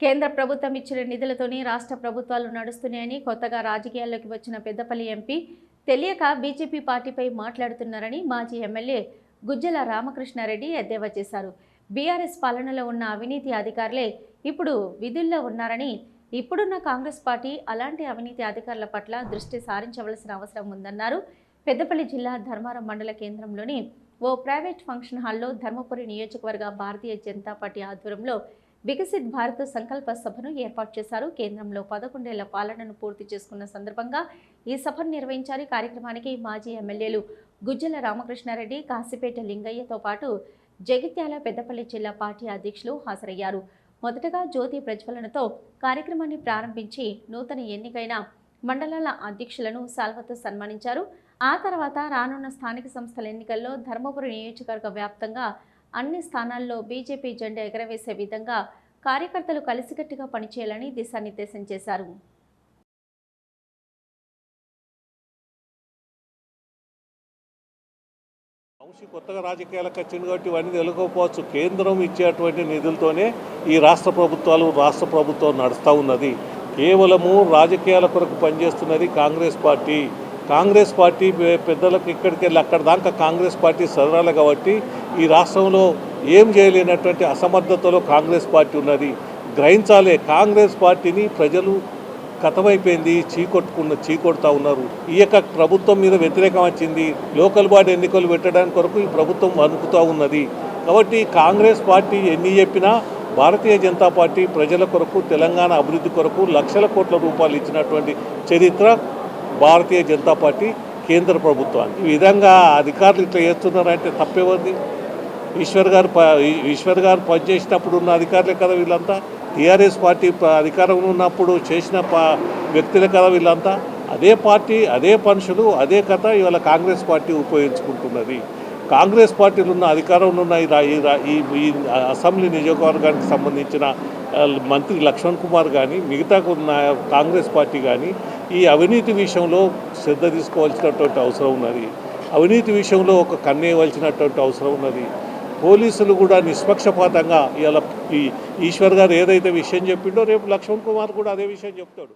కేంద్ర ప్రభుత్వం ఇచ్చిన నిధులతోనే రాష్ట్ర ప్రభుత్వాలు నడుస్తున్నాయని కొత్తగా రాజకీయాల్లోకి వచ్చిన పెద్దపల్లి ఎంపీ తెలియక బీజేపీ పార్టీపై మాట్లాడుతున్నారని మాజీ ఎమ్మెల్యే గుజ్జల రామకృష్ణారెడ్డి ఎద్దేవా చేశారు. బీఆర్ఎస్ పాలనలో ఉన్న అవినీతి అధికారులే ఇప్పుడు విధుల్లో ఉన్నారని ఇప్పుడున్న కాంగ్రెస్ పార్టీ అలాంటి అవినీతి అధికారుల పట్ల దృష్టి సారించవలసిన అవసరం ఉందన్నారు. పెద్దపల్లి జిల్లా ధర్మారం మండల కేంద్రంలోని ఓ ప్రైవేట్ ఫంక్షన్ హాల్లో ధర్మపురి నియోజకవర్గ భారతీయ జనతా పార్టీ ఆధ్వర్యంలో వికసిత్ భారత్ సంకల్ప సభను ఏర్పాటు చేశారు. కేంద్రంలో పదకొండేళ్ళ పాలనను పూర్తి చేసుకున్న సందర్భంగా ఈ సభను నిర్వహించారు. కార్యక్రమానికి మాజీ ఎమ్మెల్యేలు గుజ్జల రామకృష్ణారెడ్డి కాసిపేట లింగయ్యతో పాటు జగిత్యాల పెద్దపల్లి జిల్లా పార్టీ అధ్యక్షులు హాజరయ్యారు. మొదటగా జ్యోతి ప్రజ్వలనతో కార్యక్రమాన్ని ప్రారంభించి నూతన ఎన్నికైన మండలాల అధ్యక్షులను సాల్వతో సన్మానించారు. ఆ తర్వాత రానున్న స్థానిక సంస్థల ఎన్నికల్లో ధర్మపురి నియోజకవర్గ వ్యాప్తంగా అన్ని స్థానాల్లో బీజేపీ జెండా ఎగరవేసే విధంగా కార్యకర్తలు కలిసికట్టుగా పనిచేయాలని దిశానిర్దేశం చేశారు. వంశీ కొత్తగా రాజకీయాలకు వచ్చింది కాబట్టి ఇవన్నీ తెలుసుకోకపోవచ్చు. కేంద్రం ఇచ్చేటువంటి నిధులతోనే ఈ రాష్ట్ర ప్రభుత్వాలు రాష్ట్ర ప్రభుత్వం నడుస్తూ ఉన్నది. కేవలము రాజకీయాల కొరకు పనిచేస్తున్నది కాంగ్రెస్ పార్టీ. కాంగ్రెస్ పార్టీ పెద్దలకు ఇక్కడికి వెళ్ళి అక్కడ దాకా కాంగ్రెస్ పార్టీ సదరాలు కాబట్టి ఈ రాష్ట్రంలో ఏం చేయలేనటువంటి అసమర్థతలో కాంగ్రెస్ పార్టీ ఉన్నది. గ్రహించాలే కాంగ్రెస్ పార్టీని ప్రజలు కథమైపోయింది చీకొట్టుకున్న చీకొడతా ఉన్నారు. ఈ యొక్క ప్రభుత్వం మీద వ్యతిరేకం వచ్చింది. లోకల్ బాడీ ఎన్నికలు పెట్టడానికి కొరకు ఈ ప్రభుత్వం వణుకుతూ ఉన్నది. కాబట్టి కాంగ్రెస్ పార్టీ ఎన్ని చెప్పినా భారతీయ జనతా పార్టీ ప్రజల కొరకు తెలంగాణ అభివృద్ధి కొరకు లక్షల కోట్ల రూపాయలు ఇచ్చినటువంటి చరిత్ర భారతీయ జనతా పార్టీ కేంద్ర ప్రభుత్వానికి. ఈ విధంగా అధికారులు ఇట్లా చేస్తున్నారంటే తప్పేమంది? ఈశ్వర్ గారు ప- ఈశ్వర్ గారు పనిచేసినప్పుడు ఉన్న అధికారులే కదా వీళ్ళంతా? టీఆర్ఎస్ పార్టీ అధికారంలో ఉన్నప్పుడు చేసిన ప వ్యక్తులే కదా వీళ్ళంతా? అదే పార్టీ అదే మనుషులు అదే కథ ఇవాళ కాంగ్రెస్ పార్టీ ఉపయోగించుకుంటున్నది. కాంగ్రెస్ పార్టీలు ఉన్న అధికారంలో ఉన్న ఈ రా- ఈ ఈ అసెంబ్లీ నియోజకవర్గానికి సంబంధించిన మంత్రి లక్ష్మణ్ కుమార్ కానీ మిగతా ఉన్న కాంగ్రెస్ పార్టీ కానీ ఈ అవినీతి విషయంలో శ్రద్ధ తీసుకోవాల్సినటువంటి అవసరం ఉన్నది. అవినీతి విషయంలో ఒక కన్నేయవలసినటువంటి అవసరం ఉన్నది. పోలీసులు కూడా నిష్పక్షపాతంగా ఇలా ఈ ఈశ్వర్ గారు ఏదైతే విషయం చెప్పిండో రేపు లక్ష్మణ్ కుమార్ కూడా అదే విషయం చెప్తాడు.